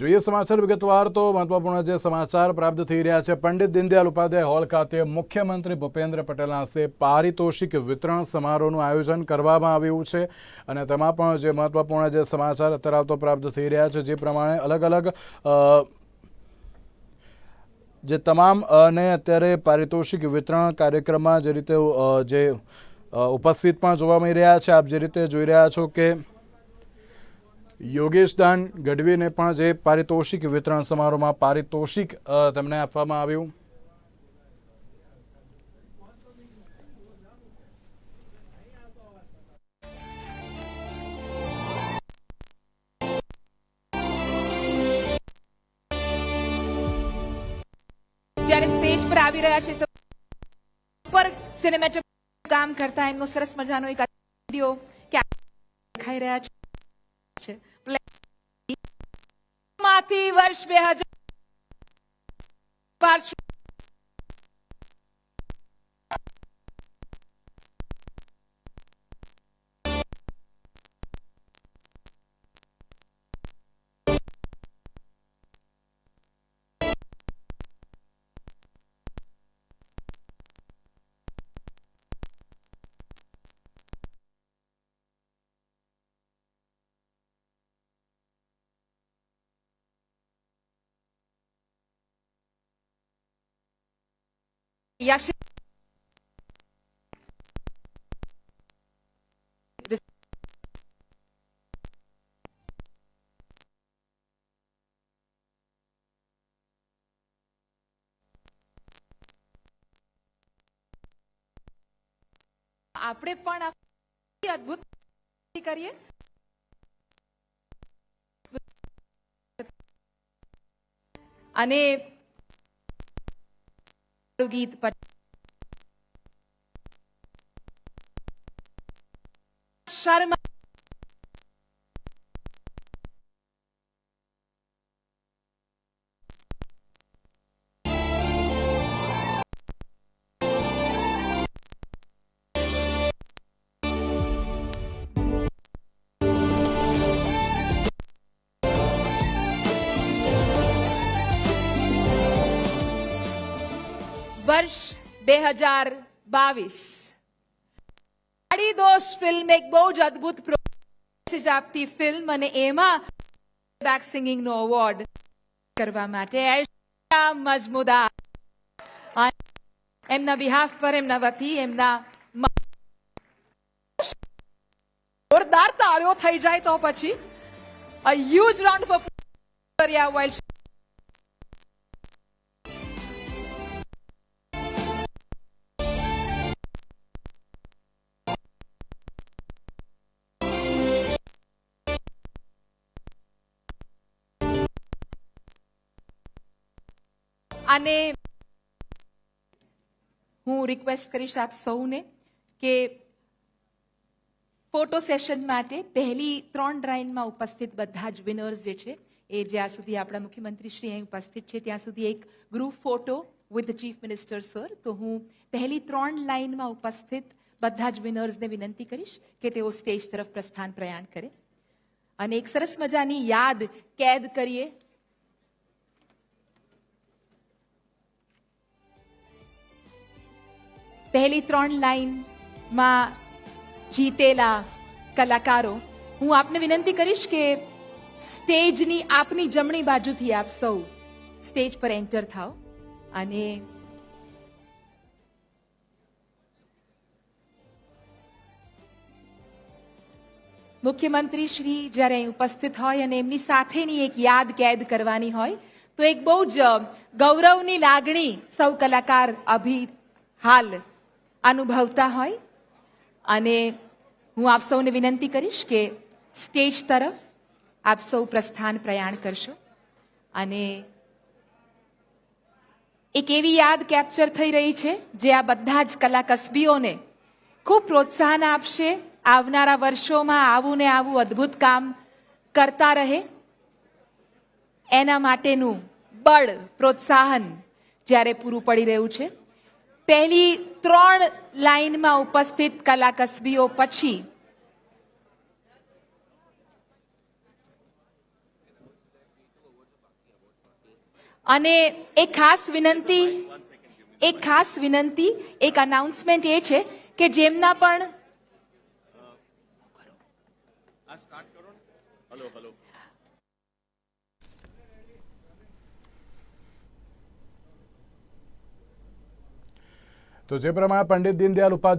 જોઈએ સમાચાર વિગતવાર તો મહત્વપૂર્ણ જે સમાચાર પ્રાપ્ત થઈ રહ્યા છે. પંડિત દીનદયાલ ઉપાધ્યાય હોલ ખાતે મુખ્યમંત્રી ભૂપેન્દ્ર પટેલના હસ્તે પારિતોષિક વિતરણ સમારોહનું આયોજન કરવામાં આવ્યું છે અને તેમાં પણ જે મહત્વપૂર્ણ જે સમાચાર અત્યારે તો પ્રાપ્ત થઈ રહ્યા છે, જે પ્રમાણે અલગ અલગ જે તમામ અને અત્યારે પારિતોષિક વિતરણ કાર્યક્રમમાં જે રીતે જે ઉપસ્થિત પણ જોવા મળી રહ્યા છે. આપ જે રીતે જોઈ રહ્યા છો કે યોગેશ દાન ગઢવીને પણ જે પારિતોષિક વિતરણ સમારોહમાં પારિતોષિક તેમને આપવામાં આવ્યું. જ્યારે સ્ટેજ પર આવી રહ્યા છે કામ કરતા એમનો સરસ મજાનો એક દેખાઈ રહ્યા છે. માંથી વર્ષ બે હજાર યશ આપણે પણ અદભુત કરીએ. અને ગીત પર શર્મા વર્ષ બે હજાર બાવીસ. આડી દોષ ફિલ્મ એક બહુ જ અદભુત મેસેજ આપતી ફિલ્મ અને એમાં બેક સિંગિંગ નો અવોર્ડ કરવા માટે એશા મજમુદાર. એમના બિહાફ પર એમના વતી એમના જોરદાર તાળીઓ થઈ જાય તો પછી a huge round for while અને હું રિક્વેસ્ટ કરીશ આપ સૌને કે ફોટો સેશન માટે પહેલી ત્રણ ડ્રાઇનમાં ઉપસ્થિત બધા જ વિનર્સ જે છે, એ જ્યાં સુધી આપણા મુખ્યમંત્રી શ્રી અહીં ઉપસ્થિત છે, ત્યાં સુધી એક group photo with chief minister sir તો હું પહેલી ત્રણ લાઇનમાં ઉપસ્થિત બધા જ વિનર્સને વિનંતી કરીશ કે તેઓ સ્ટેજ તરફ પ્રસ્થાન પ્રયાણ કરે. અને એક સરસ મજાની યાદ કેદ કરીએ. પહેલી ત્રણ લાઈનમાં જીતેલા કલાકારો, હું આપને વિનંતી કરીશ કે સ્ટેજની આપની જમણી બાજુથી આપ સૌ સ્ટેજ પર એન્ટર થાઓ અને મુખ્યમંત્રી શ્રી જ્યારે અહીં ઉપસ્થિત હોય અને એમની સાથેની એક યાદ કેદ કરવાની હોય, તો એક બહુ જ ગૌરવની લાગણી સૌ કલાકાર અભી હાલ અનુભવતા હોય અને હું આપ સૌને વિનંતી કરીશ કે સ્ટેજ તરફ આપ સૌ પ્રસ્થાન પ્રયાણ કરશો. અને એક એવી યાદ કેપ્ચર થઈ રહી છે જે આ બધા જ કલા કસબીઓને ખૂબ પ્રોત્સાહન આપશે આવનારા વર્ષોમાં આવું ને આવું અદ્ભુત કામ કરતા રહે. એના માટેનું બળ પ્રોત્સાહન જ્યારે પૂરું પડી રહ્યું છે. પહેલી ત્રણ લાઈનમાં ઉપસ્થિત કલા કસબીઓ પછી અને એક ખાસ વિનંતી એક ખાસ વિનંતી, એક અનાઉન્સમેન્ટ એ છે કે જેમના પણ તો જે પ્રમાણે પંડિત દીનદયાલ ઉપાધ્યાય